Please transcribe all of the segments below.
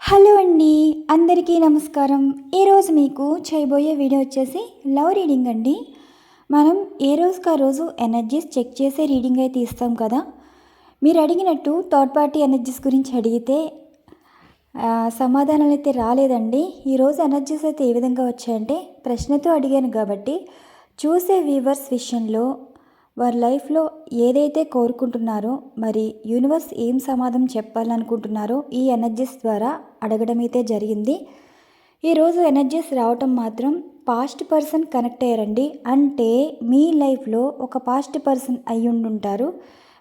Hello అండి అందరికీ నమస్కారం. ఈరోజు మీకు చేయబోయే వీడియో వచ్చేసి లవ్ రీడింగ్ అండి. మనం ఏ రోజుకి ఆ రోజు ఎనర్జీస్ చెక్ చేసే రీడింగ్ అయితే ఇస్తాం కదా? మీరు అడిగినట్టు థర్డ్ పార్టీ ఎనర్జీస్ గురించి అడిగితే సమాధానాలు అయితే రాలేదండి. ఈరోజు ఎనర్జీస్ అయితే ఏ విధంగా వచ్చాయంటే ప్రశ్నతో అడిగాను కాబట్టి చూసే వీవర్స్ విషయంలో వారి లైఫ్లో ఏదైతే కోరుకుంటున్నారో మరి యూనివర్స్ ఏం సమాధానం చెప్పాలనుకుంటున్నారో ఈ ఎనర్జీస్ ద్వారా అడగడం అయితే జరిగింది ఈరోజు ఎనర్జీస్ రావటం మాత్రం పాస్ట్ పర్సన్ కనెక్ట్ అయ్యారండి. అంటే మీ లైఫ్లో ఒక పాస్ట్ పర్సన్ అయి ఉండుంటారు.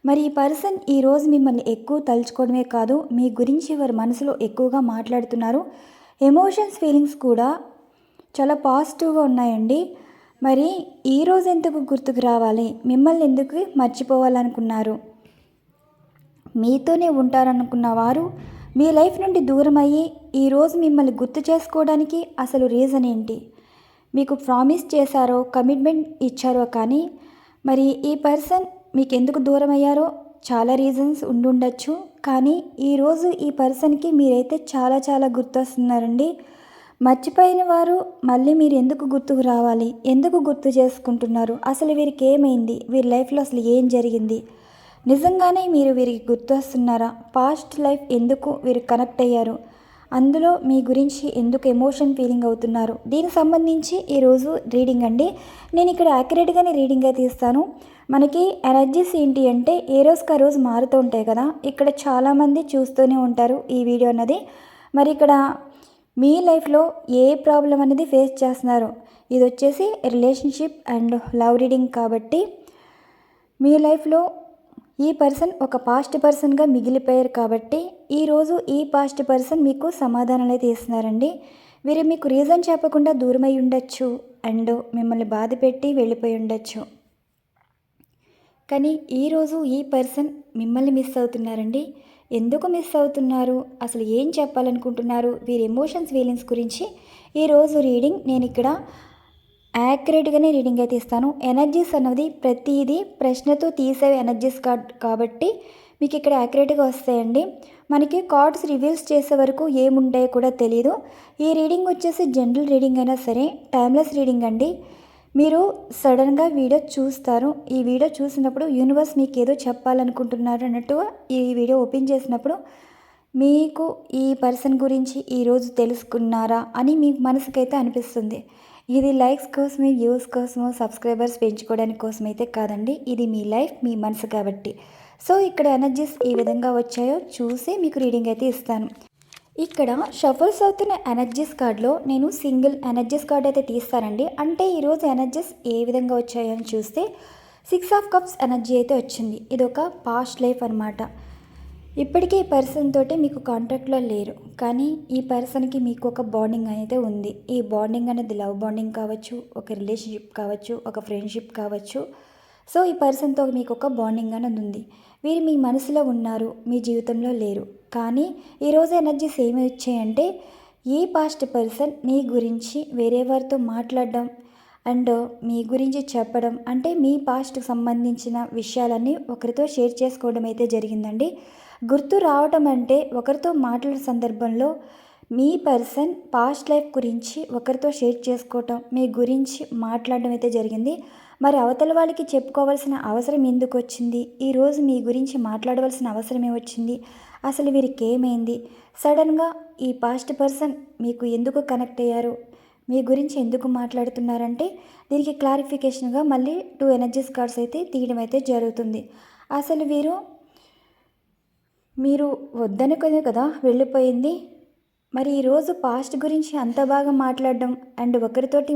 మరి ఈ పర్సన్ ఈరోజు మిమ్మల్ని ఎక్కువ తలుచుకోవడమే కాదు మీ గురించి వారి మనసులో ఎక్కువగా మాట్లాడుతున్నారు. ఎమోషన్స్ ఫీలింగ్స్ కూడా చాలా పాజిటివ్గా ఉన్నాయండి. మరి ఈ రోజు ఎందుకు గుర్తుకు రావాలి? మిమ్మల్ని ఎందుకు మర్చిపోవాలనుకున్నారు? మీతోనే ఉంటారనుకున్న వారు మీ లైఫ్ నుండి దూరం అయ్యి ఈరోజు మిమ్మల్ని గుర్తు చేసుకోవడానికి అసలు రీజన్ ఏంటి? మీకు ప్రామిస్ చేశారో కమిట్మెంట్ ఇచ్చారో కానీ మరి ఈ పర్సన్ మీకు ఎందుకు దూరం అయ్యారో చాలా రీజన్స్ ఉండుండొచ్చు. కానీ ఈరోజు ఈ పర్సన్కి మీరైతే చాలా చాలా గుర్తొస్తున్నారండి. మర్చిపోయిన వారు మళ్ళీ మీరు ఎందుకు గుర్తుకు రావాలి? ఎందుకు గుర్తు చేసుకుంటున్నారు? అసలు వీరికి ఏమైంది? వీరి లైఫ్లో అసలు ఏం జరిగింది? నిజంగానే మీరు వీరికి గుర్తొస్తున్నారా పాస్ట్ లైఫ్ ఎందుకు వీరు కనెక్ట్ అయ్యారు? అందులో మీ గురించి ఎందుకు ఎమోషన్ ఫీలింగ్ అవుతున్నారు? దీనికి సంబంధించి ఈరోజు రీడింగ్ అండి. నేను ఇక్కడ యాక్యురేట్గానే రీడింగ్గా తీస్తాను మనకి ఎనర్జీస్ ఏంటి అంటే ఏ రోజుకి ఆ రోజు మారుతూ ఉంటాయి కదా? ఇక్కడ చాలామంది చూస్తూనే ఉంటారు ఈ వీడియో అన్నది. మరి ఇక్కడ మీ లైఫ్లో ఏ ప్రాబ్లం అనేది ఫేస్ చేస్తున్నారు? ఇది వచ్చేసి రిలేషన్షిప్ అండ్ లవ్ రీడింగ్ కాబట్టి మీ లైఫ్లో ఈ పర్సన్ ఒక పాస్ట్ పర్సన్గా మిగిలిపోయారు కాబట్టి ఈరోజు ఈ పాస్ట్ పర్సన్ మీకు సమాధానాలు అయితే ఇస్తున్నారండి. వీరు మీకు రీజన్ చెప్పకుండా దూరమై ఉండొచ్చు అండ్ మిమ్మల్ని బాధ పెట్టి వెళ్ళిపోయి ఉండొచ్చు. కానీ ఈరోజు ఈ పర్సన్ మిమ్మల్ని మిస్ అవుతున్నారండి. ఎందుకు మిస్ అవుతున్నారు? అసలు ఏం చెప్పాలనుకుంటున్నారు? వీరి ఎమోషన్స్ ఫీలింగ్స్ గురించి ఈరోజు రీడింగ్ నేను ఇక్కడ యాక్యురేట్గానే రీడింగ్ అయితే ఇస్తాను. ఎనర్జీస్ అన్నది ప్రతిదీ ప్రశ్నతో తీసే ఎనర్జీస్ కార్డ్ కాబట్టి మీకు ఇక్కడ యాక్యురేట్గా వస్తాయండి. మనకి కార్డ్స్ రివీల్స్ చేసే వరకు ఏముంటాయో కూడా తెలియదు ఈ రీడింగ్ వచ్చేసి జనరల్ రీడింగ్ అయినా సరే టైమ్లెస్ రీడింగ్ అండి. మీరు సడన్గా వీడియో చూస్తారు. ఈ వీడియో చూసినప్పుడు యూనివర్స్ మీకు ఏదో చెప్పాలనుకుంటున్నారు అన్నట్టుగా ఈ వీడియో ఓపెన్ చేసినప్పుడు మీకు ఈ పర్సన్ గురించి ఈరోజు తెలుసుకున్నారా అని మీ మనసుకైతే అనిపిస్తుంది. ఇది లైక్స్ కోసమే వ్యూస్ కోసమో సబ్స్క్రైబర్స్ పెంచుకోవడానికి కోసం అయితే కాదండి. ఇది మీ లైఫ్ మీ మనసు కాబట్టి. సో ఇక్కడ ఎనర్జీస్ ఏ విధంగా వచ్చాయో చూసి మీకు రీడింగ్ అయితే ఇస్తాను. ఇక్కడ షఫల్స్ అవుతున్న ఎనర్జీస్ కార్డ్లో నేను సింగిల్ ఎనర్జీస్ కార్డ్ అయితే తీస్తానండి. అంటే ఈరోజు ఎనర్జీస్ ఏ విధంగా వచ్చాయని చూస్తే సిక్స్ ఆఫ్ కప్స్ ఎనర్జీ అయితే వచ్చింది. ఇది ఒక పాస్ట్ లైఫ్ అనమాట ఇప్పటికే ఈ పర్సన్ తోటి మీకు కాంటాక్ట్లో లేరు. కానీ ఈ పర్సన్కి మీకు ఒక బాండింగ్ అయితే ఉంది. ఈ బాండింగ్ అనేది లవ్ బాండింగ్ కావచ్చు ఒక రిలేషన్షిప్ కావచ్చు ఒక ఫ్రెండ్షిప్ కావచ్చు. సో ఈ పర్సన్తో మీకు ఒక బాండింగ్ అనేది ఉంది. వీరు మీ మనసులో ఉన్నారు మీ జీవితంలో లేరు. కానీ ఈరోజు ఎనర్జీస్ ఏమి వచ్చాయంటే ఈ పాస్ట్ పర్సన్ మీ గురించి వేరే వారితో మాట్లాడడం అండ్ మీ గురించి చెప్పడం అంటే మీ పాస్ట్కి సంబంధించిన విషయాలన్నీ ఒకరితో షేర్ చేసుకోవడం అయితే జరిగిందండి. గుర్తు రావటం అంటే ఒకరితో మాట్లాడే సందర్భంలో మీ పర్సన్ పాస్ట్ లైఫ్ గురించి ఒకరితో షేర్ చేసుకోవటం మీ గురించి మాట్లాడడం అయితే జరిగింది. మరి అవతల వాళ్ళకి చెప్పుకోవాల్సిన అవసరం ఎందుకు వచ్చింది? ఈరోజు మీ గురించి మాట్లాడవలసిన అవసరమే వచ్చింది అసలు వీరికి ఏమైంది సడన్గా ఈ పాస్ట్ పర్సన్ మీకు ఎందుకు కనెక్ట్ అయ్యారు? మీ గురించి ఎందుకు మాట్లాడుతున్నారంటే దీనికి క్లారిఫికేషన్గా మళ్ళీ టూ ఎనర్జీస్ కార్డ్స్ అయితే తీయడం అయితే జరుగుతుంది. అసలు వీరు మీరు వద్దనుకునే కదా వెళ్ళిపోయింది? మరి ఈరోజు పాస్ట్ గురించి అంత బాగా మాట్లాడడం అండ్ ఒకరితోటి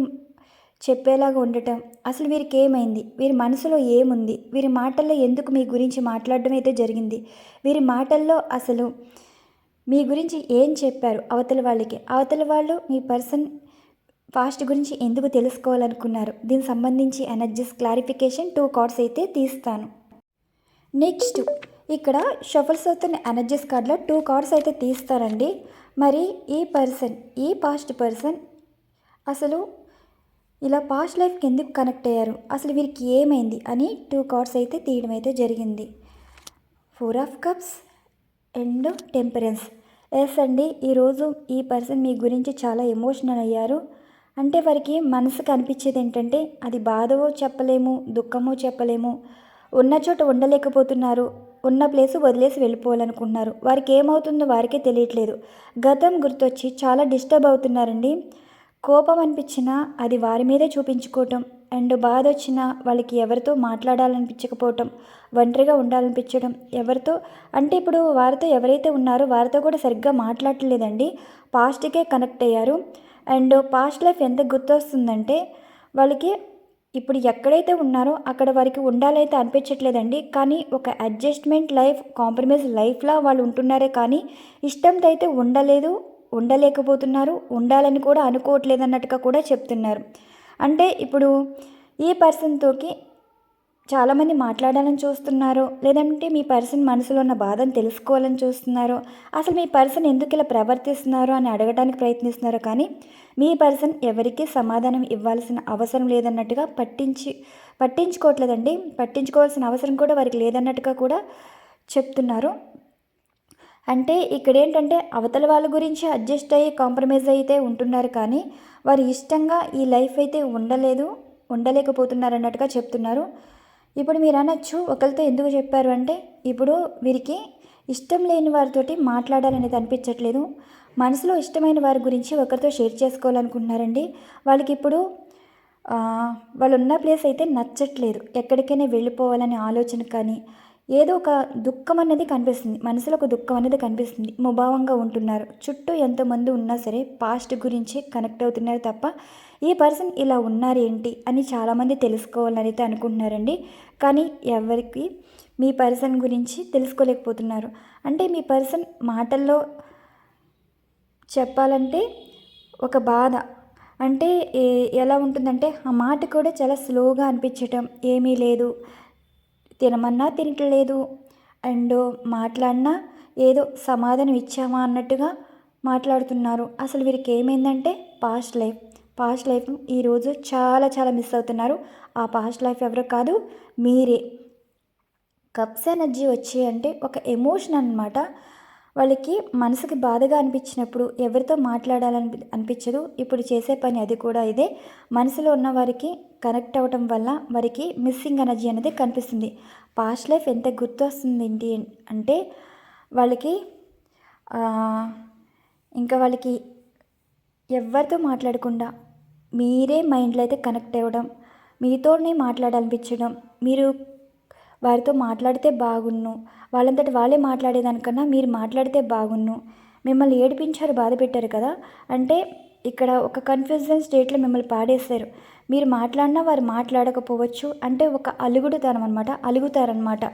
చెప్పేలాగా ఉండటం. అసలు వీరికి ఏమైంది వీరి మనసులో ఏముంది? వీరి మాటల్లో ఎందుకు మీ గురించి మాట్లాడడం అయితే జరిగింది? వీరి మాటల్లో అసలు మీ గురించి ఏం చెప్పారు అవతల వాళ్ళకి? అవతల వాళ్ళు మీ పర్సన్ ఫాస్ట్ గురించి ఎందుకు తెలుసుకోవాలనుకున్నారు? దీనికి సంబంధించి ఎనర్జీస్ క్లారిఫికేషన్ టూ కార్డ్స్ అయితే తీస్తాను. నెక్స్ట్ ఇక్కడ షఫల్స్ అవుతున్న ఎనర్జీస్ కార్డ్లో టూ కార్డ్స్ అయితే తీస్తారండి. మరి ఈ పర్సన్ ఈ పాస్ట్ పర్సన్ అసలు ఇలా పాస్ట్ లైఫ్కి ఎందుకు కనెక్ట్ అయ్యారు? అసలు వీరికి ఏమైంది? అని టూ కార్డ్స్ అయితే తీయడం అయితే జరిగింది. Four of cups and temperance. Yes అండి ఈరోజు ఈ పర్సన్ మీ గురించి చాలా ఎమోషనల్ అయ్యారు. అంటే వారికి మనసుకు అనిపించేది ఏంటంటే అది బాధవో చెప్పలేము దుఃఖమో చెప్పలేము. ఉన్న చోట ఉండలేకపోతున్నారు. ఉన్న ప్లేస్ వదిలేసి వెళ్ళిపోవాలనుకుంటున్నారు. వారికి ఏమవుతుందో వారికే తెలియట్లేదు. గతం గుర్తొచ్చి చాలా డిస్టర్బ్ అవుతున్నారండి. కోపం అనిపించినా అది వారి మీదే చూపించుకోవటం అండ్ బాధ వచ్చినా వాళ్ళకి ఎవరితో మాట్లాడాలనిపించకపోవటం ఒంటరిగా ఉండాలనిపించడం ఎవరితో అంటే ఇప్పుడు వారితో ఎవరైతే ఉన్నారో వారితో కూడా సరిగ్గా మాట్లాడలేదండి. పాస్ట్కే కనెక్ట్ అయ్యారు. అండ్ పాస్ట్ లైఫ్ ఎంత గుర్తొస్తుందంటే వాళ్ళకి ఇప్పుడు ఎక్కడైతే ఉన్నారో అక్కడ వారికి ఉండాలైతే అనిపించట్లేదండి. కానీ ఒక అడ్జస్ట్మెంట్ లైఫ్ కాంప్రమైజ్ లైఫ్లా వాళ్ళు ఉంటున్నారే కానీ ఇష్టంతో అయితే ఉండలేదు. ఉండలేకపోతున్నారు ఉండాలని కూడా అనుకోవట్లేదన్నట్టుగా కూడా చెప్తున్నారు. అంటే ఇప్పుడు ఈ పర్సన్తోకి చాలామంది మాట్లాడాలని చూస్తున్నారో లేదంటే మీ పర్సన్ మనసులో ఉన్న బాధను తెలుసుకోవాలని చూస్తున్నారో. అసలు మీ పర్సన్ ఎందుకు ఇలా ప్రవర్తిస్తున్నారో అని అడగడానికి ప్రయత్నిస్తున్నారో కానీ మీ పర్సన్ ఎవరికీ సమాధానం ఇవ్వాల్సిన అవసరం లేదన్నట్టుగా పట్టించి పట్టించుకోవట్లేదండి. పట్టించుకోవాల్సిన అవసరం కూడా వారికి లేదన్నట్టుగా కూడా చెప్తున్నారు. అంటే ఇక్కడ ఏంటంటే అవతల వాళ్ళ గురించి అడ్జస్ట్ అయ్యి కాంప్రమైజ్ అయితే ఉంటున్నారు కానీ వారు ఇష్టంగా ఈ లైఫ్ అయితే ఉండలేదు ఉండలేకపోతున్నారు అన్నట్టుగా చెప్తున్నారు. ఇప్పుడు మీరు అనొచ్చు ఒకరితో ఎందుకు చెప్పారు అంటే ఇప్పుడు వీరికి ఇష్టం లేని వారితోటి మాట్లాడాలనేది అనిపించట్లేదు. మనసులో ఇష్టమైన వారి గురించి ఒకరితో షేర్ చేసుకోవాలనుకుంటున్నారండి. వాళ్ళకి ఇప్పుడు వాళ్ళు ఉన్న ప్లేస్ అయితే నచ్చట్లేదు. ఎక్కడికైనా వెళ్ళిపోవాలనే ఆలోచన కానీ ఏదో ఒక దుఃఖం అనేది కనిపిస్తుంది. మనసులో ఒక దుఃఖం అనేది కనిపిస్తుంది. ముభావంగా ఉంటున్నారు. చుట్టూ ఎంతమంది ఉన్నా సరే పాస్ట్ గురించి కనెక్ట్ అవుతున్నారు తప్ప ఈ పర్సన్ ఇలా ఉన్నారు ఏంటి అని చాలామంది తెలుసుకోవాలని అయితే అనుకుంటున్నారండి. కానీ ఎవరికి? మీ పర్సన్ గురించి తెలుసుకోలేకపోతున్నారు. అంటే మీ పర్సన్ మాటల్లో చెప్పాలంటే ఒక బాధ. అంటే ఎలా ఉంటుందంటే ఆ మాట కూడా చాలా స్లోగా అనిపించటం ఏమీ లేదు. తినమన్నా తినట్లేదు. అండ్ మాట్లాడినా ఏదో సమాధానం ఇచ్చామా అన్నట్టుగా మాట్లాడుతున్నారు. అసలు వీరికి ఏమైందంటే పాస్ట్ లైఫ్. పాస్ట్ లైఫ్ ఈరోజు చాలా చాలా మిస్ అవుతున్నారు. ఆ పాస్ట్ లైఫ్ ఎవరు కాదు మీరే. కప్స్ ఎనర్జీ వచ్చి అంటే ఒక ఎమోషన్ అనమాట వాళ్ళకి మనసుకి బాధగా అనిపించినప్పుడు ఎవరితో మాట్లాడాలని అనిపించదు. ఇప్పుడు చేసే పని అది కూడా ఇదే. మనసులో ఉన్న వారికి కనెక్ట్ అవ్వటం వల్ల వారికి మిస్సింగ్ ఎనర్జీ అనేది కనిపిస్తుంది. పాస్ట్ లైఫ్ ఎంత గుర్తు వస్తుంది ఏంటి అంటే వాళ్ళకి ఇంకా వాళ్ళకి ఎవరితో మాట్లాడకుండా మీరే మైండ్లో అయితే కనెక్ట్ అవ్వడం మీతోనే మాట్లాడాలనిపించడం మీరు వారితో మాట్లాడితే బాగున్ను వాళ్ళంతటి వాళ్ళే మాట్లాడేదానికన్నా మీరు మాట్లాడితే బాగున్ను. మిమ్మల్ని ఏడిపించారు బాధ పెట్టారు కదా. అంటే ఇక్కడ ఒక కన్ఫ్యూజన్ స్టేట్లో మిమ్మల్ని పాడేశారు. మీరు మాట్లాడినా వారు మాట్లాడకపోవచ్చు. అంటే ఒక అలుగుడుతనం అనమాట అలుగుతారనమాట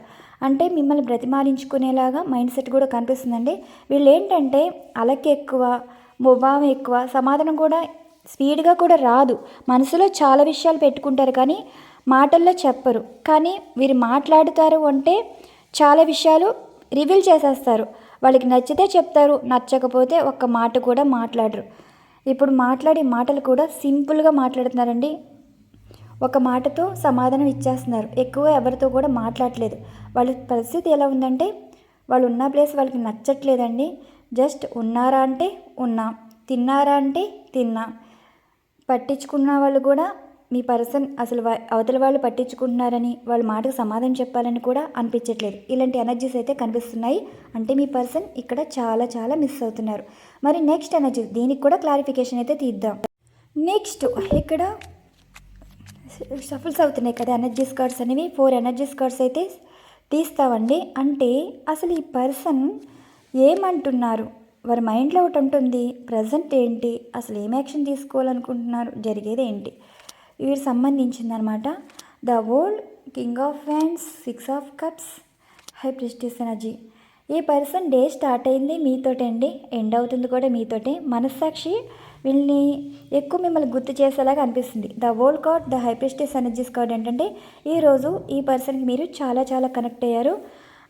అంటే మిమ్మల్ని బ్రతిమాలించుకునేలాగా మైండ్ సెట్ కూడా కనిపిస్తుందండి. వీళ్ళు ఏంటంటే అలకి ఎక్కువ ముభావం ఎక్కువ సమాధానం కూడా స్పీడ్గా కూడా రాదు. మనసులో చాలా విషయాలు పెట్టుకుంటారు కానీ మాటల్లో చెప్పరు. కానీ వీరు మాట్లాడుతారు అంటే చాలా విషయాలు రివీల్ చేసేస్తారు. వాళ్ళకి నచ్చితే చెప్తారు నచ్చకపోతే ఒక్క మాట కూడా మాట్లాడరు. ఇప్పుడు మాట్లాడే మాటలు కూడా సింపుల్గా మాట్లాడుతున్నారండి. ఒక మాటతో సమాధానం ఇచ్చేస్తున్నారు. ఎక్కువ ఎవరితో కూడా మాట్లాడలేదు. వాళ్ళ పరిస్థితి ఎలా ఉందంటే వాళ్ళు ఉన్న ప్లేస్ వాళ్ళకి నచ్చట్లేదండి. జస్ట్ ఉన్నారా అంటే ఉన్నా. తిన్నారా అంటే తిన్నా. పట్టించుకున్న వాళ్ళు కూడా మీ పర్సన్ అసలు అవతల వాళ్ళు పట్టించుకుంటున్నారని వాళ్ళ మాటకు సమాధానం చెప్పాలని కూడా అనిపించట్లేదు. ఇలాంటి ఎనర్జీస్ అయితే కనిపిస్తున్నాయి. అంటే మీ పర్సన్ ఇక్కడ చాలా చాలా మిస్ అవుతున్నారు. మరి నెక్స్ట్ ఎనర్జీ దీనికి కూడా క్లారిఫికేషన్ అయితే తీద్దాం. నెక్స్ట్ ఇక్కడ సఫల్స్ అవుతున్నాయి కదా ఎనర్జీస్ కార్డ్స్ అనేవి. ఫోర్ ఎనర్జీస్ కార్డ్స్ అయితే తీస్తామండి అంటే అసలు ఈ పర్సన్ ఏమంటున్నారు? వారి మైండ్లో ఒకటి ఉంటుంది. ప్రజెంట్ ఏంటి? అసలు ఏం యాక్షన్ తీసుకోవాలనుకుంటున్నారు? జరిగేది ఏంటి? వీరికి సంబంధించిందనమాట the world king of fans six of cups high priestess energy. ఈ పర్సన్ డే స్టార్ట్ అయింది మీతోటే అండి ఎండ్ అవుతుంది కూడా మీతోటే. మనస్సాక్షి వీళ్ళని ఎక్కువ మిమ్మల్ని గుర్తు చేసేలాగా అనిపిస్తుంది. The world card the high priestess energies card ఏంటంటే ఈరోజు ఈ పర్సన్కి మీరు చాలా చాలా కనెక్ట్ అయ్యారు.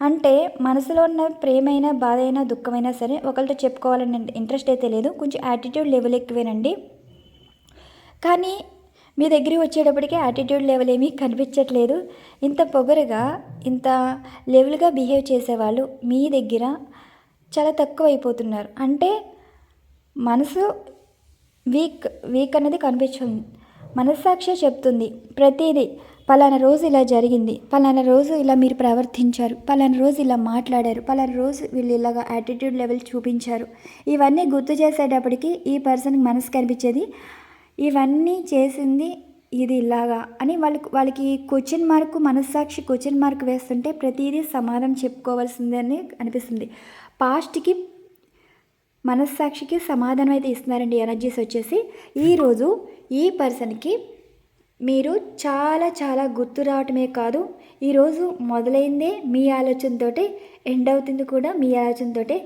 అంటే మనసులో ఉన్న ప్రేమైనా బాధ అయినా దుఃఖమైనా సరే ఒకరితో చెప్పుకోవాలని ఇంట్రెస్ట్ అయితే లేదు. కొంచెం యాటిట్యూడ్ లెవెల్ ఎక్కువేనండి. కానీ మీ దగ్గర వచ్చేటప్పటికి యాటిట్యూడ్ లెవెల్ ఏమీ కనిపించట్లేదు. ఇంత పొగరుగా ఇంత లెవెల్గా బిహేవ్ చేసేవాళ్ళు మీ దగ్గర చాలా తక్కువ అయిపోతున్నారు అంటే మనసు వీక్ వీక్ అనేది కనిపించింది మనస్సాక్షి చెప్తుంది ప్రతిదీ. పలానా రోజు ఇలా జరిగింది పలానా రోజు ఇలా మీరు ప్రవర్తించారు పలానా రోజు ఇలా మాట్లాడారు పలానా రోజు వీళ్ళు ఇలాగా యాటిట్యూడ్ లెవెల్ చూపించారు. ఇవన్నీ గుర్తు చేసేటప్పటికి ఈ పర్సన్కి మనసు కనిపించేది ఇవన్నీ చేసింది ఇది ఇలాగా అని వాళ్ళకి వాళ్ళకి క్వశ్చన్ మార్క్ మనస్సాక్షి క్వశ్చన్ మార్క్ వేస్తుంటే ప్రతిదీ సమాధానం చెప్పుకోవాల్సిందని అనిపిస్తుంది. పాస్ట్కి మనస్సాక్షికి సమాధానం అయితే ఇస్తున్నారండి ఎనర్జీస్ వచ్చేసి. ఈరోజు ఈ పర్సన్కి మీరు చాలా చాలా గుర్తు రావటమే కాదు ఈరోజు మొదలైందే మీ ఆలోచనతోటే ఎండ్ అవుతుంది కూడా మీ ఆలోచనతోటే.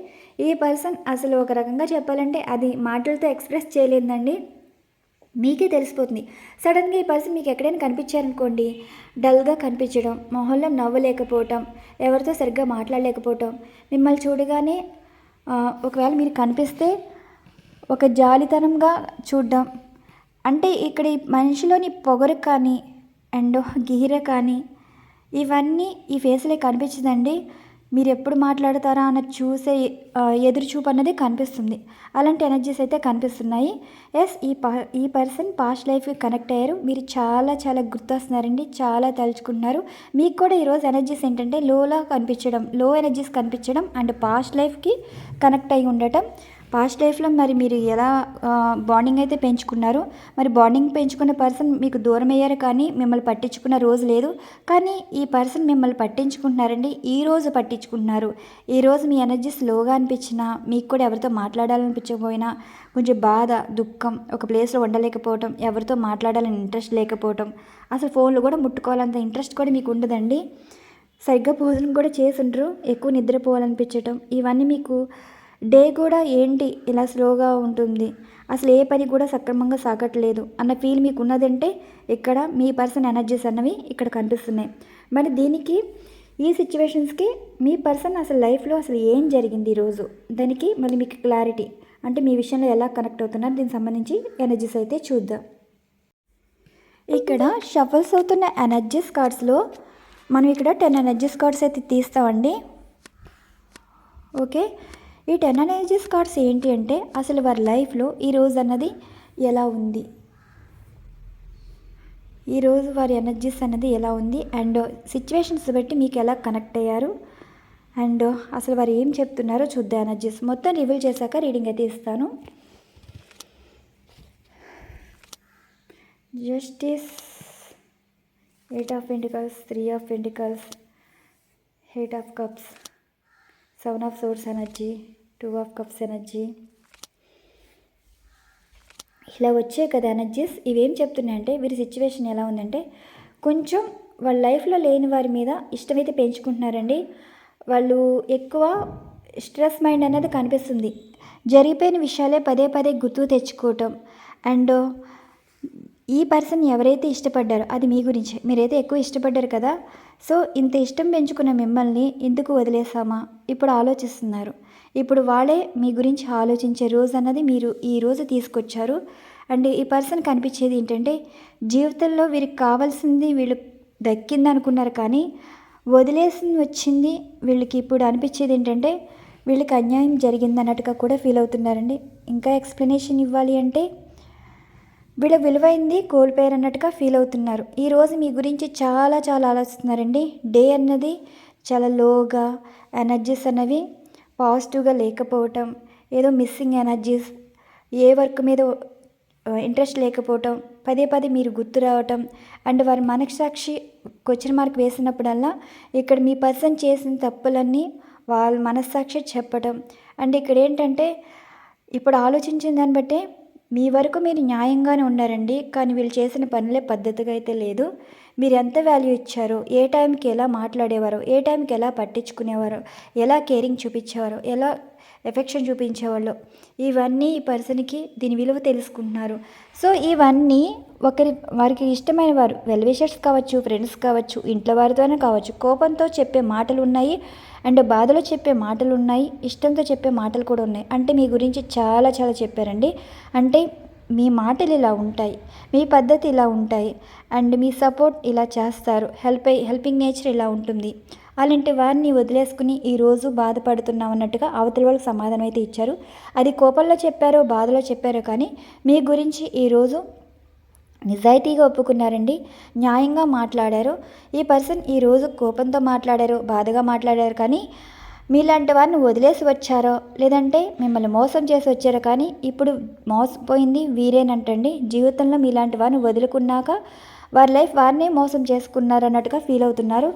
ఈ పర్సన్ అసలు ఒక రకంగా చెప్పాలంటే అది మాటలతో ఎక్స్ప్రెస్ చేయలేదండి. మీకే తెలిసిపోతుంది. సడన్గా ఈ పర్సన్ మీకు ఎక్కడైనా కనిపించారనుకోండి డల్గా కనిపించడం మొహంలో నవ్వలేకపోవటం ఎవరితో సరిగ్గా మాట్లాడలేకపోవటం మిమ్మల్ని చూడగానే ఒకవేళ మీరు కనిపిస్తే ఒక జాలితనంగా చూడడం. అంటే ఇక్కడ ఈ మనిషిలోని పొగరు కానీ అండ్ గీర కానీ ఇవన్నీ ఈ ఫేస్లో కనిపించదండి. మీరు ఎప్పుడు మాట్లాడతారా అన్న చూసే ఎదురుచూపు అన్నది కనిపిస్తుంది. అలాంటి ఎనర్జీస్ అయితే కనిపిస్తున్నాయి. ఎస్ ఈ పా ఈ పర్సన్ పాస్ట్ లైఫ్కి కనెక్ట్ అయ్యారు. మీరు చాలా చాలా గుర్తొస్తున్నారండి. చాలా తలుచుకుంటున్నారు మీకు కూడా ఈరోజు ఎనర్జీస్ ఏంటంటే లోలా కనిపించడం లో ఎనర్జీస్ కనిపించడం అండ్ పాస్ట్ లైఫ్కి కనెక్ట్ అయి ఉండటం. పాస్ట్ లైఫ్లో మరి మీరు ఎలా బాండింగ్ అయితే పెంచుకున్నారు? మరి బాండింగ్ పెంచుకున్న పర్సన్ మీకు దూరం అయ్యారు కానీ మిమ్మల్ని పట్టించుకున్న రోజు లేదు? కానీ ఈ పర్సన్ మిమ్మల్ని పట్టించుకుంటున్నారండి ఈ రోజు పట్టించుకుంటున్నారు. ఈ రోజు మీ ఎనర్జీ స్లోగా అనిపించినా మీకు కూడా ఎవరితో మాట్లాడాలనిపించకపోయినా కొంచెం బాధ దుఃఖం ఒక ప్లేస్లో ఉండలేకపోవటం ఎవరితో మాట్లాడాలని ఇంట్రెస్ట్ లేకపోవటం అసలు ఫోన్లు కూడా ముట్టుకోవాలంత ఇంట్రెస్ట్ కూడా మీకు ఉండదండి. సరిగ్గా భోజనం కూడా చేసుండ్రు ఎక్కువ నిద్రపోవాలనిపించటం ఇవన్నీ మీకు డే కూడా ఏంటి? ఇలా స్లోగా ఉంటుంది. అసలు ఏ పని కూడా సక్రమంగా సాగట్లేదు. అన్న ఫీల్ మీకు ఉన్నదంటే ఇక్కడ మీ పర్సన్ ఎనర్జీస్ అన్నవి ఇక్కడ కనిపిస్తున్నాయి. మరి దీనికి ఈ సిచ్యువేషన్స్కి మీ పర్సన్ అసలు లైఫ్లో అసలు ఏం జరిగింది ఈరోజు దానికి మళ్ళీ మీకు క్లారిటీ. అంటే మీ విషయంలో ఎలా కనెక్ట్ అవుతున్నారు? దీనికి సంబంధించి ఎనర్జీస్ అయితే చూద్దాం. ఇక్కడ షఫల్స్ అవుతున్న ఎనర్జీస్ కార్డ్స్లో మనం ఇక్కడ టెన్ ఎనర్జీస్ కార్డ్స్ అయితే తీస్తామండి. ఓకే? ఈ టెన్ ఎనర్జీస్ కార్డ్స్ ఏంటి అంటే అసలు వారి లైఫ్లో ఈ రోజు అన్నది ఎలా ఉంది? ఈరోజు వారి ఎనర్జీస్ అన్నది ఎలా ఉంది? అండ్ సిచ్యువేషన్స్ బట్టి మీకు ఎలా కనెక్ట్ అయ్యారు? అండ్ అసలు వారు ఏం చెప్తున్నారో చూద్దాం ఎనర్జీస్. మొత్తం రివీల్ చేశాక రీడింగ్ అయితే ఇస్తాను. Justice eight of pentacles three of pentacles eight of cups. Seven of swords energy two of cups energy. ఇలా వచ్చే కదా ఎనర్జీస్. ఇవేం చెప్తున్నాయంటే వీరి సిచ్యువేషన్ ఎలా ఉందంటే కొంచెం వాళ్ళ లైఫ్లో లేని వారి మీద ఇష్టమైతే పెంచుకుంటున్నారండి. వాళ్ళు ఎక్కువ స్ట్రెస్ మైండ్ అనేది కనిపిస్తుంది. జరిగిపోయిన విషయాలే పదే పదే గుర్తు తెచ్చుకోవటం. అండ్ ఈ పర్సన్ ఎవరైతే ఇష్టపడ్డారో అది మీ గురించే. మీరైతే ఎక్కువ ఇష్టపడ్డారు కదా? సో ఇంత ఇష్టం పెంచుకున్న మిమ్మల్ని ఎందుకు వదిలేసామా ఇప్పుడు ఆలోచిస్తున్నారు. ఇప్పుడు వాళ్ళే మీ గురించి ఆలోచించే రోజు అన్నది మీరు ఈ రోజు తీసుకొచ్చారు. అండ్ ఈ పర్సన్ కనిపించేది ఏంటంటే జీవితంలో వీరికి కావాల్సింది వీళ్ళు దక్కింది అనుకున్నారు కానీ వదిలేసింది వచ్చింది వీళ్ళకి ఇప్పుడు అనిపించేది ఏంటంటే వీళ్ళకి అన్యాయం జరిగింది అన్నట్టుగా కూడా ఫీల్ అవుతున్నారండి. ఇంకా ఎక్స్ప్లెనేషన్ ఇవ్వాలి అంటే వీళ్ళ విలువైంది కోల్పోయారు అన్నట్టుగా ఫీల్ అవుతున్నారు. ఈరోజు మీ గురించి చాలా చాలా ఆలోచిస్తున్నారండి. డే అన్నది చాలా లోగా ఎనర్జీస్ అన్నవి పాజిటివ్గా లేకపోవటం ఏదో మిస్సింగ్ ఎనర్జీస్ ఏ వర్క్ మీద ఇంట్రెస్ట్ లేకపోవటం పదే పదే మీరు గుర్తు రావటం అండ్ వారి మనస్సాక్షి క్వశ్చన్ మార్క్ వేసినప్పుడల్లా ఇక్కడ మీ పర్సన్ చేసిన తప్పులన్నీ వాళ్ళ మనస్సాక్షి చెప్పటం. అండ్ ఇక్కడ ఏంటంటే ఇప్పుడు ఆలోచించిన దాన్ని బట్టే మీ వరకు మీరు న్యాయంగానే ఉన్నారండి కానీ వీళ్ళు చేసిన పనులే పద్ధతిగా అయితే లేదు. మీరు ఎంత వాల్యూ ఇచ్చారో ఏ టైంకి ఎలా మాట్లాడేవారు ఏ టైంకి ఎలా పట్టించుకునేవారు ఎలా కేరింగ్ చూపించేవారు ఎలా ఎఫెక్షన్ చూపించేవాళ్ళు ఇవన్నీ ఈ పర్సన్కి దీని విలువ తెలుసుకుంటున్నారు. సో ఇవన్నీ ఒకరి వారికి ఇష్టమైన వారు వెల్విషర్స్ కావచ్చు ఫ్రెండ్స్ కావచ్చు ఇంట్లో వారితోనే కావచ్చు కోపంతో చెప్పే మాటలు ఉన్నాయి అండ్ బాధలో చెప్పే మాటలు ఉన్నాయి ఇష్టంతో చెప్పే మాటలు కూడా ఉన్నాయి. అంటే మీ గురించి చాలా చాలా చెప్పారండి. అంటే మీ మాటలు ఇలా ఉంటాయి మీ పద్ధతి ఇలా ఉంటాయి అండ్ మీ సపోర్ట్ ఇలా చేస్తారు హెల్ప్ హెల్పింగ్ నేచర్ ఇలా ఉంటుంది. అలాంటి వారిని వదిలేసుకుని ఈరోజు బాధపడుతున్నాం అన్నట్టుగా అవతల వాళ్ళకి సమాధానం అయితే ఇచ్చారు. అది కోపంలో చెప్పారో బాధలో చెప్పారో కానీ మీ గురించి ఈరోజు నిజాయితీగా ఒప్పుకున్నారండి. న్యాయంగా మాట్లాడారు. ఈ పర్సన్ ఈరోజు కోపంతో మాట్లాడారు బాధగా మాట్లాడారు కానీ మీలాంటి వారిని వదిలేసి వచ్చారో? లేదంటే మిమ్మల్ని మోసం చేసి వచ్చారో కానీ ఇప్పుడు మోసపోయింది వీరేనంటండి. జీవితంలో మీలాంటి వారిని వదులుకున్నాక వారి లైఫ్ వారినే మోసం చేసుకున్నారు అన్నట్టుగా ఫీల్ అవుతున్నారు.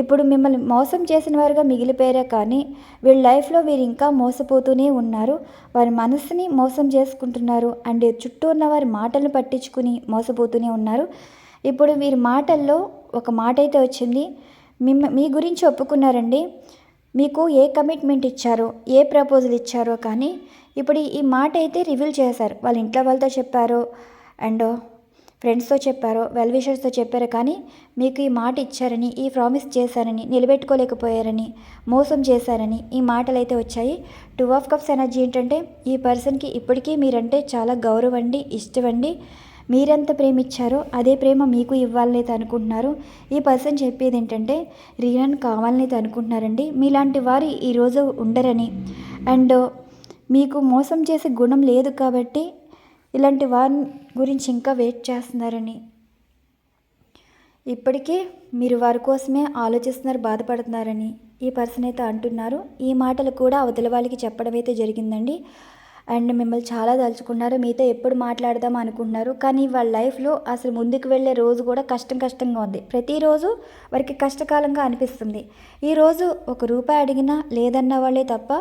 ఇప్పుడు మిమ్మల్ని మోసం చేసిన వారుగా మిగిలిపోయారే కానీ వీళ్ళ లైఫ్లో వీరు ఇంకా మోసపోతూనే ఉన్నారు. వారి మనసుని మోసం చేసుకుంటున్నారు అండ్ చుట్టూ ఉన్న వారి మాటలను పట్టించుకుని మోసపోతూనే ఉన్నారు. ఇప్పుడు వీరి మాటల్లో ఒక మాట అయితే వచ్చింది. మిమ్మ మీ గురించి ఒప్పుకున్నారండి. మీకు ఏ కమిట్మెంట్ ఇచ్చారో ఏ ప్రపోజల్ ఇచ్చారో కానీ ఇప్పుడు ఈ మాట అయితే రివీల్ చేశారు. వాళ్ళ ఇంట్లో వాళ్ళతో చెప్పారు. అండ్ ఫ్రెండ్స్తో చెప్పారో వెల్ విషర్స్తో చెప్పారు కానీ మీకు ఈ మాట ఇచ్చారని ఈ ప్రామిస్ చేశారని నిలబెట్టుకోలేకపోయారని మోసం చేశారని ఈ మాటలు అయితే వచ్చాయి. టూ ఆఫ్ కప్స్ ఎనర్జీ ఏంటంటే ఈ పర్సన్కి ఇప్పటికీ మీరంటే చాలా గౌరవం అండి ఇష్టమండి మీరెంత ప్రేమిచ్చారో అదే ప్రేమ మీకు ఇవ్వాలని అనుకుంటున్నారు. ఈ పర్సన్ చెప్పేది ఏంటంటే రీనన్ కావాలని అనుకుంటున్నారండి. మీలాంటి వారు ఈరోజు ఉండరని. అండ్ మీకు మోసం చేసే గుణం లేదు కాబట్టి ఇలాంటి వారి గురించి ఇంకా వెయిట్ చేస్తున్నారని. ఇప్పటికే మీరు వారి కోసమే ఆలోచిస్తున్నారు బాధపడుతున్నారని ఈ పర్సన్ అయితే అంటున్నారు. ఈ మాటలు కూడా అవతల వాళ్ళకి చెప్పడం అయితే జరిగిందండి. అండ్ మిమ్మల్ని చాలా తలుచుకున్నారు. మీతో ఎప్పుడు మాట్లాడదాం అనుకుంటున్నారు. కానీ వాళ్ళ లైఫ్లో అసలు ముందుకు వెళ్ళే రోజు కూడా కష్టం కష్టంగా ఉంది. ప్రతిరోజు వారికి కష్టకాలంగా అనిపిస్తుంది. ఈరోజు ఒక రూపాయి అడిగినా లేదన్న వాళ్ళే తప్ప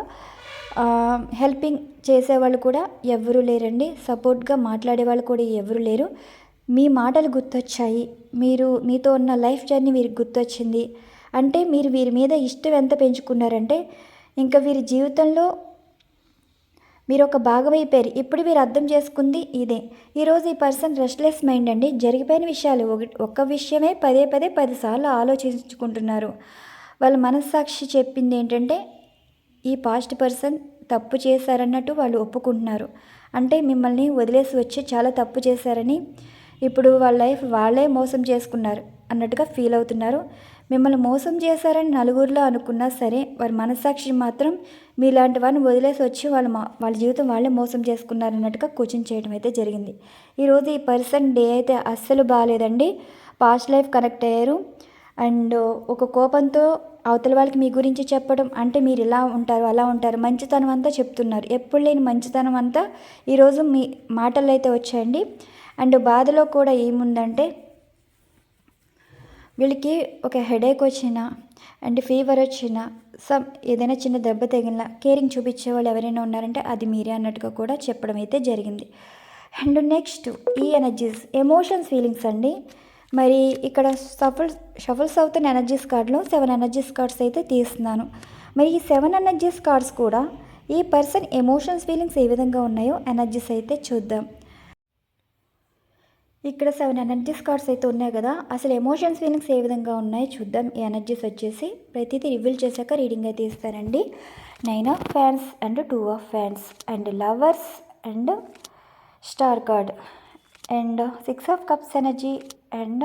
హెల్పింగ్ చేసేవాళ్ళు కూడా ఎవరు లేరండి. సపోర్ట్గా మాట్లాడే వాళ్ళు కూడా ఎవరు లేరు. మీ మాటలు గుర్తొచ్చాయి. మీరు మీతో ఉన్న లైఫ్ జర్నీ వీరికి గుర్తొచ్చింది. అంటే మీరు వీరి మీద ఇష్టం ఎంత పెంచుకున్నారంటే ఇంకా వీరి జీవితంలో మీరు ఒక భాగం అయిపోయారు ఇప్పుడు మీరు అర్థం చేసుకుంది ఇదే. ఈరోజు ఈ పర్సన్ రెస్ట్లెస్ మైండ్ అండి. జరిగిపోయిన విషయాలు ఒక్క విషయమే పదే పదే పదిసార్లు ఆలోచించుకుంటున్నారు. వాళ్ళ మనస్సాక్షి చెప్పింది ఏంటంటే ఈ పాస్ట్ పర్సన్ తప్పు చేశారన్నట్టు వాళ్ళు ఒప్పుకుంటున్నారు. అంటే మిమ్మల్ని వదిలేసి వచ్చి చాలా తప్పు చేశారని ఇప్పుడు వాళ్ళ లైఫ్ వాళ్ళే మోసం చేసుకున్నారు అన్నట్టుగా ఫీల్ అవుతున్నారు. మిమ్మల్ని మోసం చేశారని నలుగురిలో అనుకున్నా సరే వారి మనస్సాక్షి మాత్రం మీలాంటి వారిని వదిలేసి వచ్చి వాళ్ళ మా వాళ్ళ జీవితం వాళ్ళే మోసం చేసుకున్నారు అన్నట్టుగా కోచింగ్ చేయడం అయితే జరిగింది. ఈరోజు ఈ పర్సన్ డే అయితే అస్సలు బాగాలేదండి. పాస్ట్ లైఫ్ కనెక్ట్ అయ్యారు. అండ్ ఒక కోపంతో అవతల వాళ్ళకి మీ గురించి చెప్పడం అంటే మీరు ఇలా ఉంటారు అలా ఉంటారు మంచితనం అంతా చెప్తున్నారు. ఎప్పుడు లేని మంచితనం అంతా ఈరోజు మీ మాటల్లో అయితే వచ్చాయండి. అండ్ బాధలో కూడా ఏముందంటే వీళ్ళకి ఒక హెడేక్ వచ్చినా అండ్ ఫీవర్ వచ్చినా సమ్ ఏదైనా చిన్న దెబ్బ తగిలినా కేరింగ్ చూపించే వాళ్ళు ఎవరైనా ఉన్నారంటే అది మీరే అన్నట్టుగా కూడా చెప్పడం అయితే జరిగింది. అండ్ నెక్స్ట్ ఈ ఎనర్జీస్ ఎమోషన్స్ ఫీలింగ్స్ అండి. మరి ఇక్కడ సఫల్ షఫల్స్ అవుతున్న ఎనర్జీస్ కార్డ్లో సెవెన్ ఎనర్జీస్ కార్డ్స్ అయితే తీస్తున్నాను. మరి ఈ సెవెన్ ఎనర్జీస్ కార్డ్స్ కూడా ఈ పర్సన్ ఎమోషన్స్ ఫీలింగ్స్ ఏ విధంగా ఉన్నాయో ఎనర్జీస్ అయితే చూద్దాం. ఇక్కడ సెవెన్ ఎనర్జీస్ కార్డ్స్ అయితే ఉన్నాయి కదా అసలు ఎమోషన్స్ ఫీలింగ్స్ ఏ విధంగా ఉన్నాయో చూద్దాం. ఈ ఎనర్జీస్ వచ్చేసి ప్రతిదీ రివీల్ చేశాక రీడింగ్ అయితే ఇస్తానండి nine of fans and two of fans and lovers and star card and six of cups energy and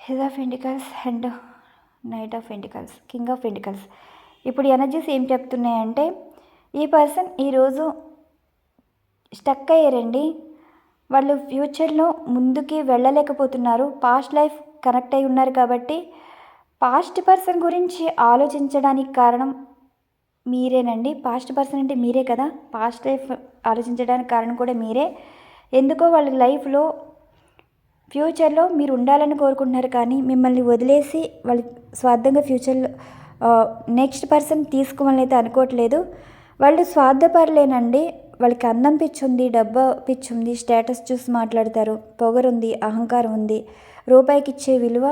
his of ఇండికల్స్ and knight of ఇండికల్స్ king of ఇండికల్స్ ఇప్పుడు ఎనర్జీస్ ఏం చెప్తున్నాయంటే ఈ పర్సన్ ఈరోజు స్టక్ అయ్యారండి. వాళ్ళు ఫ్యూచర్లో ముందుకి వెళ్ళలేకపోతున్నారు. పాస్ట్ లైఫ్ కనెక్ట్ అయి ఉన్నారు కాబట్టి పాస్ట్ పర్సన్ గురించి ఆలోచించడానికి కారణం మీరేనండి. పాస్ట్ పర్సన్ అంటే మీరే కదా. పాస్ట్ లైఫ్ ఆలోచించడానికి కారణం కూడా మీరే. ఎందుకో వాళ్ళ లైఫ్లో ఫ్యూచర్లో మీరు ఉండాలని కోరుకుంటున్నారు కానీ మిమ్మల్ని వదిలేసి వాళ్ళ స్వార్థంగా ఫ్యూచర్లో నెక్స్ట్ పర్సన్ తీసుకోవాలని అయితే అనుకోవట్లేదు. వాళ్ళు స్వార్థపరలేనండి. వాళ్ళకి అందం పిచ్చుంది డబ్బా పిచ్చుంది స్టేటస్ చూసి మాట్లాడతారు. పొగరుంది అహంకారం ఉంది. రూపాయికి ఇచ్చే విలువ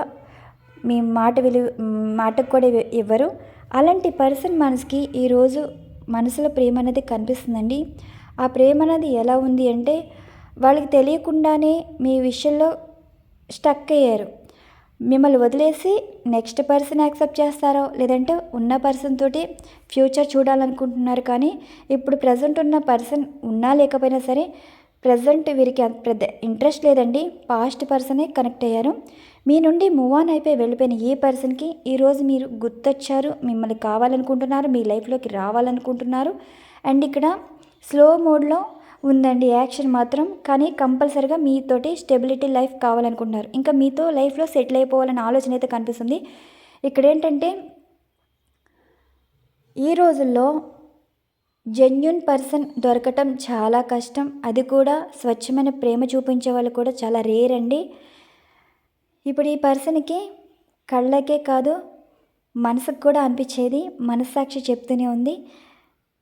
మీ మాట విలువ మాటకు కూడా ఇవ్వరు అలాంటి పర్సన్ మనసుకి ఈరోజు మనసులో ప్రేమ అనేది కనిపిస్తుందండి. ఆ ప్రేమ అనేది ఎలా ఉంది అంటే వాళ్ళకి తెలియకుండానే మీ విషయంలో స్టక్ అయ్యారు. మిమ్మల్ని వదిలేసి నెక్స్ట్ పర్సన్ యాక్సెప్ట్ చేస్తారో లేదంటే ఉన్న పర్సన్ తోటి ఫ్యూచర్ చూడాలనుకుంటున్నారు కానీ ఇప్పుడు ప్రజెంట్ ఉన్న పర్సన్ ఉన్నా లేకపోయినా సరే ప్రజెంట్ వీరికి పెద్ద ఇంట్రెస్ట్ లేదండి. పాస్ట్ పర్సనే కనెక్ట్ అయ్యారు. మీ నుండి మూవ్ ఆన్ అయిపోయి వెళ్ళిపోయిన ఈ పర్సన్కి ఈరోజు మీరు గుర్తొచ్చారు. మిమ్మల్ని కావాలనుకుంటున్నారు మీ లైఫ్లోకి రావాలనుకుంటున్నారు. అండ్ ఇక్కడ స్లో మోడ్లో ఉందండి యాక్షన్ మాత్రం. కానీ కంపల్సరిగా మీతోటి స్టెబిలిటీ లైఫ్ కావాలనుకుంటున్నారు. ఇంకా మీతో లైఫ్లో సెటిల్ అయిపోవాలనే ఆలోచన అయితే కనిపిస్తుంది. ఇక్కడ ఏంటంటే ఈ రోజుల్లో జెన్యున్ పర్సన్ దొరకటం చాలా కష్టం. అది కూడా స్వచ్ఛమైన ప్రేమ చూపించే వాళ్ళు కూడా చాలా రేర్ అండి. ఇప్పుడు ఈ పర్సన్కి కళ్ళకే కాదు మనసుకు కూడా అనిపించేది మనస్సాక్షి చెప్తూనే ఉంది.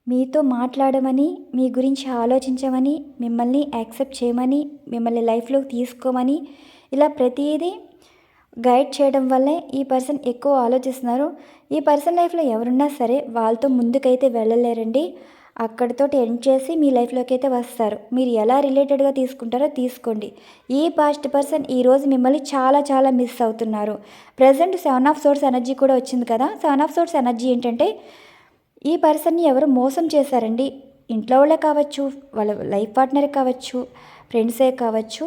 మీతో మాట్లాడమని మీ గురించి ఆలోచించమని మిమ్మల్ని యాక్సెప్ట్ చేయమని మిమ్మల్ని లైఫ్లోకి తీసుకోమని ఇలా ప్రతిదీ గైడ్ చేయడం వల్లే ఈ పర్సన్ ఎక్కువ ఆలోచిస్తున్నారు. ఈ పర్సన్ లైఫ్లో ఎవరున్నా సరే వాళ్ళతో ముందుకైతే వెళ్ళలేరండి. అక్కడితో ఎండ్ చేసి మీ లైఫ్లోకి అయితే వస్తారు. మీరు ఎలా రిలేటెడ్గా తీసుకుంటారో తీసుకోండి. ఈ పాస్ట్ పర్సన్ ఈరోజు మిమ్మల్ని చాలా చాలా మిస్ అవుతున్నారు. Present seven of swords energy కూడా వచ్చింది కదా. సెవెన్ ఆఫ్ సోర్స్ ఎనర్జీ ఏంటంటే ఈ పర్సన్ని ఎవరు మోసం చేశారండి? ఇంట్లో వాళ్ళే కావచ్చు వాళ్ళ లైఫ్ పార్ట్నర్ కావచ్చు ఫ్రెండ్సే కావచ్చు.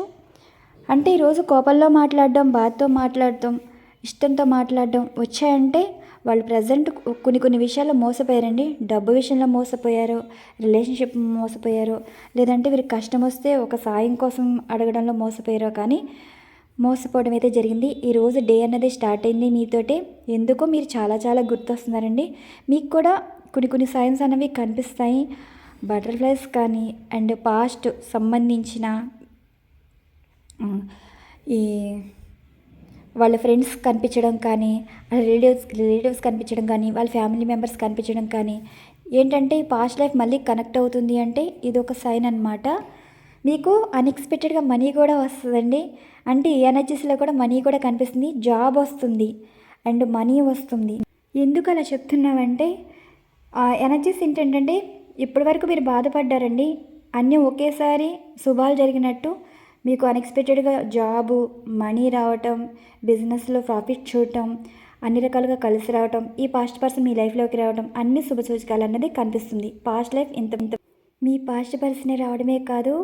అంటే ఈరోజు కోపంలో మాట్లాడడం బాధతో మాట్లాడడం ఇష్టంతో మాట్లాడడం వచ్చాయంటే వాళ్ళు ప్రజెంట్ కొన్ని కొన్ని విషయాల్లో మోసపోయారండి. డబ్బు విషయంలో మోసపోయారు రిలేషన్షిప్ మోసపోయారు లేదంటే వీరికి కష్టం వస్తే ఒక సాయం కోసం అడగడంలో మోసపోయారు కానీ మోసపోవడం అయితే జరిగింది. ఈరోజు డే అన్నది స్టార్ట్ అయింది మీతోటే. ఎందుకో మీరు చాలా చాలా గుర్తొస్తున్నారండి. మీకు కూడా కొన్ని కొన్ని సైన్స్ అనేవి కనిపిస్తాయి. బటర్ఫ్లైస్ కానీ అండ్ పాస్ట్ సంబంధించిన ఈ వాళ్ళ ఫ్రెండ్స్ కనిపించడం కానీ రిలేటివ్స్ రిలేటివ్స్ కనిపించడం కానీ వాళ్ళ ఫ్యామిలీ మెంబర్స్ కనిపించడం కానీ ఏంటంటే ఈ పాస్ట్ లైఫ్ మళ్ళీ కనెక్ట్ అవుతుంది అంటే ఇది ఒక సైన్ అనమాట మీకు అన్ఎక్స్పెక్టెడ్గా మనీ కూడా వస్తుందండి. అంటే ఈ ఎనర్జీస్లో కూడా మనీ కూడా కనిపిస్తుంది. జాబ్ వస్తుంది. అండ్ మనీ వస్తుంది. ఎందుకు అలా చెప్తున్నామంటే ఎనర్జీస్ ఏంటంటే ఇప్పటి వరకు మీరు బాధపడ్డారండి. అన్నీ ఒకేసారి శుభాలు జరిగినట్టు మీకు అన్ఎక్స్పెక్టెడ్గా జాబు మనీ రావటం బిజినెస్లో ప్రాఫిట్ చూడటం అన్ని రకాలుగా కలిసి రావటం ఈ పాస్ట్ పర్సన్ మీ లైఫ్లోకి రావడం అన్ని శుభ సూచకాలు అన్నది కనిపిస్తుంది. పాస్ట్ లైఫ్ ఇంత ఇంత మీ పాస్ట్ పర్సనే రావడమే కాదు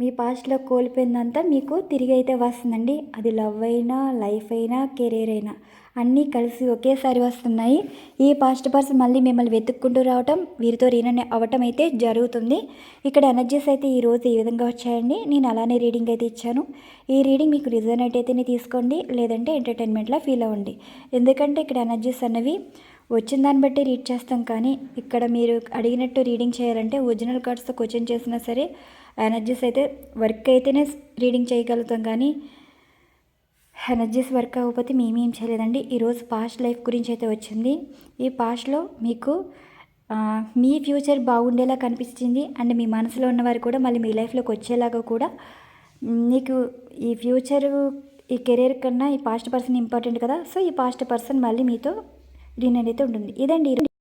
మీ పాస్ట్లో కోల్పోయిందంతా మీకు తిరిగి అయితే వస్తుందండి. అది లవ్ అయినా లైఫ్ అయినా కెరీర్ అయినా అన్నీ కలిసి ఒకేసారి వస్తున్నాయి. ఈ పాస్ట్ పర్సన్ మళ్ళీ మిమ్మల్ని వెతుక్కుంటూ రావటం వీరితో రీనన్ అవ్వటం అయితే జరుగుతుంది. ఇక్కడ ఎనర్జీస్ అయితే ఈరోజు ఈ విధంగా వచ్చాయండి. నేను అలానే రీడింగ్ అయితే ఇచ్చాను. ఈ రీడింగ్ మీకు రిజనేట్ అయితేనే తీసుకోండి లేదంటే ఎంటర్టైన్మెంట్లా ఫీల్ అవ్వండి. ఎందుకంటే ఇక్కడ ఎనర్జీస్ అన్నవి వచ్చిన దాన్ని బట్టి రీడ్ చేస్తాం కానీ ఇక్కడ మీరు అడిగినట్టు రీడింగ్ చేయాలంటే ఒరిజినల్ కార్డ్స్తో క్వశ్చన్ చేసినా సరే ఎనర్జీస్ అయితే వర్క్ అయితేనే రీడింగ్ చేయగలుగుతాం కానీ ఎనర్జీస్ వర్క్ అవ్వకపోతే మేమేం చేయలేదండి. ఈరోజు పాస్ట్ లైఫ్ గురించి అయితే వచ్చింది. ఈ పాస్ట్లో మీకు మీ ఫ్యూచర్ బాగుండేలా కనిపించింది అండ్ మీ మనసులో ఉన్నవారు కూడా మళ్ళీ మీ లైఫ్లోకి వచ్చేలాగా కూడా మీకు ఈ ఫ్యూచర్ ఈ కెరీర్ కన్నా ఈ పాస్ట్ పర్సన్ ఇంపార్టెంట్ కదా. సో ఈ పాస్ట్ పర్సన్ మళ్ళీ మీతో రీనైతే ఉంటుంది. ఇదండి